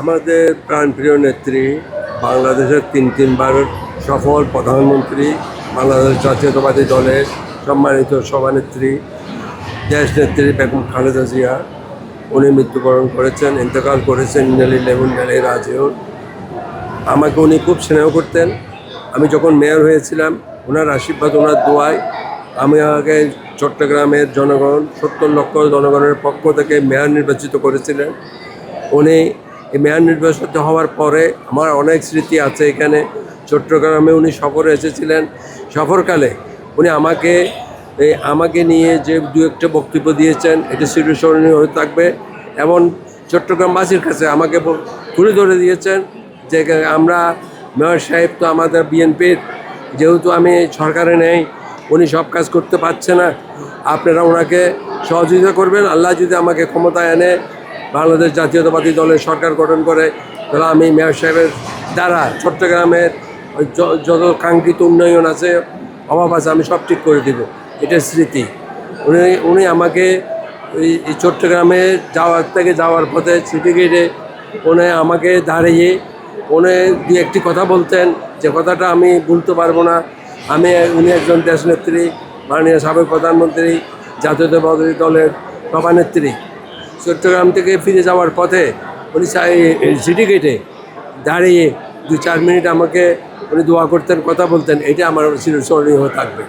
আমাদের প্রাণপ্রিয় নেত্রী, বাংলাদেশের তিন তিনবার সফল প্রধানমন্ত্রী, বাংলাদেশ জাতীয়তাবাদী দলের সম্মানিত সভানেত্রী, দেশ নেত্রী বেগম খালেদা জিয়া। উনি মৃত্যুবরণ করেছেন, ইন্তেকাল করেছেন ইনালি লেবুন নালি রাজিউন আমাকে উনি খুব স্নেহ করতেন। আমি যখন মেয়র হয়েছিলাম ওনার আশীর্বাদ ওনার দোয়ায় আমি আগে চট্টগ্রামের জনগণ, সত্তর লক্ষ জনগণের পক্ষ থেকে মেয়র নির্বাচিত করেছিলেন। উনি এই মেয়র নির্বাচিত হওয়ার পরে আমার অনেক স্মৃতি আছে এখানে। চট্টগ্রামে উনি সফরে এসেছিলেন। সফরকালে উনি আমাকে আমাকে নিয়ে যে দু একটা বক্তব্য দিয়েছেন, এটা চিরস্মরণীয় হয়ে থাকবে। এমন চট্টগ্রামবাসীর কাছে আমাকে তুলে ধরে দিয়েছেন যে আমরা মেয়র সাহেব তো আমাদের বিএনপির, যেহেতু আমি সরকারে নেই, উনি সব কাজ করতে পারছে না। আপনারা ওনাকে সহযোগিতা করবেন। আল্লাহ যদি আমাকে ক্ষমতায় এনে বাংলাদেশ জাতীয়তাবাদী দলের সরকার গঠন করে তাহলে আমি মেয়র সাহেবের দ্বারা চট্টগ্রামের যত কাঙ্ক্ষিত উন্নয়ন আছে, অভাব আছে, আমি সব ঠিক করে দিব। এটা স্মৃতি। উনি উনি আমাকে এই চট্টগ্রামে যাওয়ার থেকে যাওয়ার পথে সিটি গেটে উনি আমাকে দাঁড়িয়ে, উনি দু একটি কথা বলতেন যে কথাটা আমি ভুলতে পারব না। আমি উনি একজন দেশনেত্রী, মাননীয় সাবেক প্রধানমন্ত্রী, জাতীয়তাবাদী দলের সভানেত্রী। চট্টগ্রাম থেকে ফিরে যাওয়ার পথে উনি সিটি গেটে দাঁড়িয়ে দু চার মিনিট আমাকে উনি দোয়া করতেন, কথা বলতেন, এটা আমার চিরস্মরণীয় থাকবে।